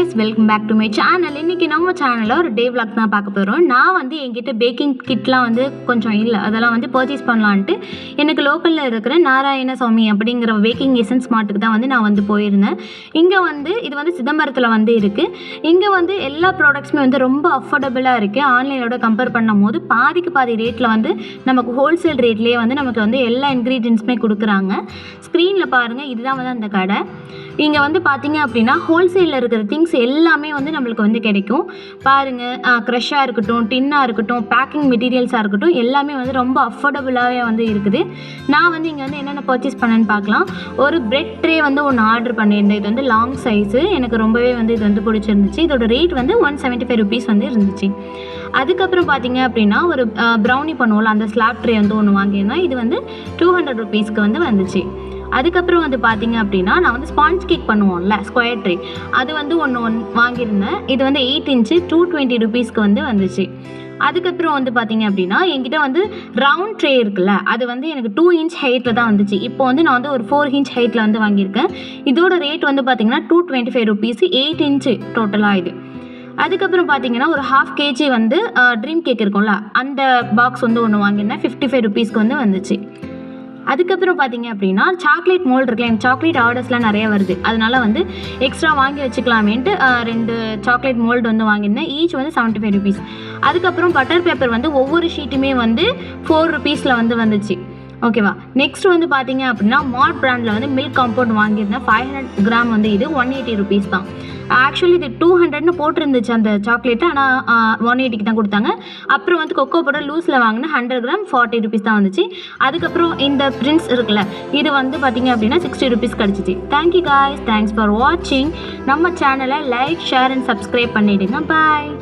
Guys welcome back to my channel இன்றைக்கி நம்ம சேனலில் ஒரு டே விளாக் தான் பார்க்க போகிறோம் நான் வந்து என்கிட்ட பேக்கிங் கிட்லாம் வந்து கொஞ்சம் இல்லை. அதெல்லாம் வந்து பர்ச்சேஸ் பண்ணலான்ட்டு எனக்கு லோக்கலில் இருக்கிற நாராயண சுவாமி அப்படிங்கிற பேக்கிங் எசன்ஸ் மார்ட்டுக்கு தான் வந்து நான் வந்து போயிருந்தேன். இங்கே வந்து இது வந்து சிதம்பரத்தில் வந்து இருக்குது இங்கே வந்து எல்லா ப்ராடக்ட்ஸுமே வந்து ரொம்ப அஃபோர்டபுளாக இருக்குது ஆன்லைனோட கம்பேர் பண்ணும் போது பாதிக்கு பாதி ரேட்டில் வந்து நமக்கு ஹோல்சேல் ரேட்லேயே வந்து நமக்கு வந்து எல்லா இன்க்ரீடியன்ஸுமே கொடுக்குறாங்க. ஸ்க்ரீனில் பாருங்கள் இதுதான் வந்து அந்த கடை. இங்கே வந்து பார்த்தீங்க அப்படின்னா ஹோல்சேலில் இருக்கிற திங்ஸ் எல்லாமே வந்து நம்மளுக்கு வந்து கிடைக்கும். பாருங்கள் க்ரஷ்ஷாக இருக்கட்டும் டின்னாக இருக்கட்டும் பேக்கிங் மெட்டீரியல்ஸாக இருக்கட்டும் எல்லாமே வந்து ரொம்ப அஃபோர்டபுளாகவே வந்து இருக்குது. நான் வந்து இங்கே வந்து என்னென்ன பர்ச்சேஸ் பண்ணேன்னு பார்க்கலாம். ஒரு பிரெட் ட்ரே வந்து ஒன்று ஆர்டர் பண்ணியிருந்தேன். இது வந்து லாங் சைஸு எனக்கு ரொம்பவே வந்து இது வந்து பிடிச்சிருந்துச்சு. இதோட ரேட் வந்து ஒன் செவன்ட்டி ஃபைவ் ருபீஸ் வந்து இருந்துச்சு. அதுக்கப்புறம் பார்த்தீங்க அப்படின்னா ஒரு ப்ரௌனி பண்ணுவோம்ல அந்த ஸ்லாப் ட்ரே வந்து ஒன்று வாங்கியிருந்தேன். இது வந்து டூ ஹண்ட்ரட் ருபீஸ்க்கு வந்து வந்துச்சு. அதுக்கப்புறம் வந்து பார்த்தீங்க அப்படின்னா நான் வந்து ஸ்பாஞ்ச் கேக் பண்ணுவோம்ல ஸ்கொயர் ட்ரே அது வந்து ஒன்று ஒன் வாங்கியிருந்தேன். இது வந்து எயிட் இன்ச்சு டூ டுவெண்ட்டி ருபீஸ்க்கு வந்து வந்துச்சு. அதுக்கப்புறம் வந்து பார்த்தீங்க அப்படின்னா என்கிட்ட வந்து ரவுண்ட் ட்ரே இருக்குல்ல அது வந்து எனக்கு டூ இன்ச் ஹைட்டில் தான் வந்துச்சு. இப்போ வந்து நான் வந்து ஒரு ஃபோர் இன்ச் ஹைட்டில் வந்து வாங்கியிருக்கேன். இதோட ரேட் வந்து பார்த்தீங்கன்னா two twenty five rupees eight inch டோட்டலாக இது. அதுக்கப்புறம் பார்த்தீங்கன்னா ஒரு ஹாஃப் கேஜி வந்து ட்ரீம் கேக் இருக்கும்ல அந்த பாக்ஸ் வந்து ஒன்று வாங்கியிருந்தேன். ஃபிஃப்டி ஃபைவ் ருபீஸ்க்கு வந்து வந்துச்சு. அதுக்கப்புறம் பார்த்தீங்க அப்படின்னா சாக்லேட் மோல்ட் இருக்குல்ல எனக்கு சாக்லேட் ஆர்டர்ஸ்லாம் நிறைய வருது. அதனால வந்து எக்ஸ்ட்ரா வாங்கி வச்சுக்கலாமேன்ட்டு ரெண்டு சாக்லேட் மோல்டு வந்து வாங்கியிருந்தேன். ஈச் வந்து செவன்ட்டி ஃபைவ் ருபீஸ் அதுக்கப்புறம் பட்டர் பேப்பர் வந்து ஒவ்வொரு ஷீட்டுமே வந்து ஃபோர் ருபீஸில் வந்து வந்துச்சு. ஓகேவா? நெக்ஸ்ட் வந்து பார்த்தீங்க அப்படின்னா மால் பிராண்டில் வந்து மில்க் காம்பவுண்ட் வாங்கியிருந்தேன். ஃபைவ் ஹண்ட்ரட் கிராம் வந்து இது ஒன் எயிட்டி ருபீஸ் தான். ஆக்சுவலி இது டூ ஹண்ட்ரட்னு போட்டிருந்துச்சு அந்த சாக்லேட்டு ஆனால் ஒன் எயிட்டிக்கு தான் கொடுத்தாங்க. அப்புறம் வந்து கொக்கோ பவுடர் லூஸில் வாங்கினா ஹண்ட்ரட் கிராம் ஃபார்ட்டி ருபீஸ் தான் வந்துச்சு. அதுக்கப்புறம் இந்த பிரின்ஸ் இருக்குல்ல இது வந்து பார்த்தீங்க அப்படின்னா சிக்ஸ்டி ருபீஸ் கிடச்சிச்சு. Thank you guys thanks for வாட்சிங் நம்ம சேனலை லைக் ஷேர் அண்ட் சப்ஸ்கிரைப் பண்ணிவிடுங்க பாய்